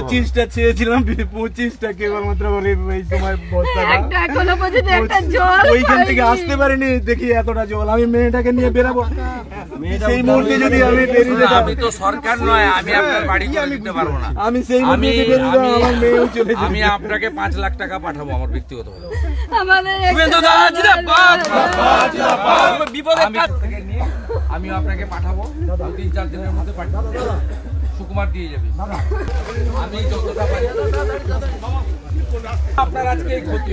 পঁচিশটা চেয়েছিলাম পঁচিশটা কেবলমাত্র বলে এই সময় বস্তাটা। ওইখান থেকে আসতে পারিনি দেখি এতটা জল। আমি মেয়েটাকে নিয়ে বেরাবো। সেই মুহূর্তে যদি আমি বেরিয়ে যেতাম আমি তো সরকার নয় আমি আপনার বাড়ি করে দিতে পারব না। আমি সেই মুহূর্তে যদি বেরিয়ে যেতাম, আমি- আমার মেয়েও চলে যেত। আমি আপনাকে পাঁচ লাখ টাকা পাঠাবো আমার ব্যক্তিগত আমাদের শুভেন্দু একটা দা, জিন্দাবাদ, বিপদের কাছ আমি আপনাকে পাঠাবো দু তিন চার দিনের মধ্যে পাঠাবো সুকুমার দিয়ে যাবে। আমি যতটা পারি। আপনার আজকে এই ক্ষতি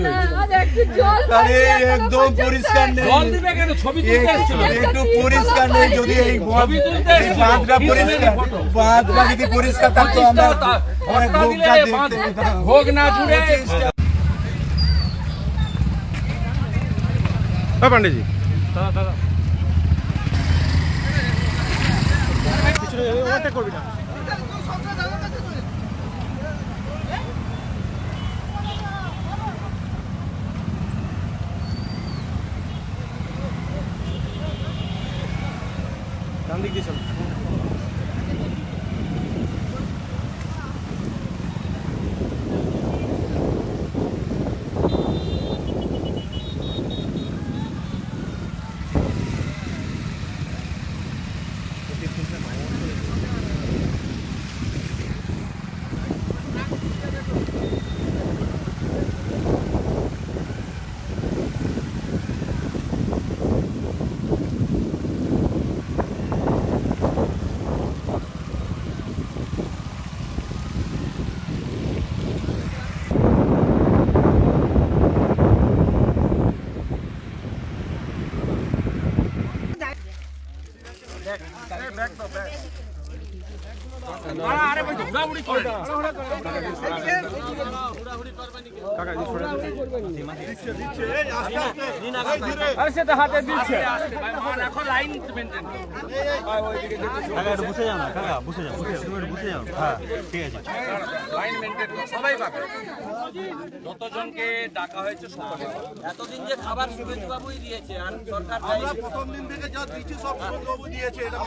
একটু আরে একদম পরিষ্কার নেই। জল দিবে কেন? ছবি তুলতে এসেছিল। একটু- একটু পরিষ্কার নেই যদি এই ছবি তুলতে এই বাঁধটা পরিষ্কার বাঁধটা যদি পরিষ্কার থাকতো আমরা অনেক ভোগটা দেখতে ভোগ না জুড়ে। ডান দিক দিয়ে চলো બેક બેક તો બેક যতজনকে ডাকা হয়েছে এতদিন যে খাবার শুভেন্দু বাবুই দিয়েছে আর সরকার প্রথম দিন থেকে যা দিচ্ছি সব সুব্রতবাবু দিয়েছে, এটা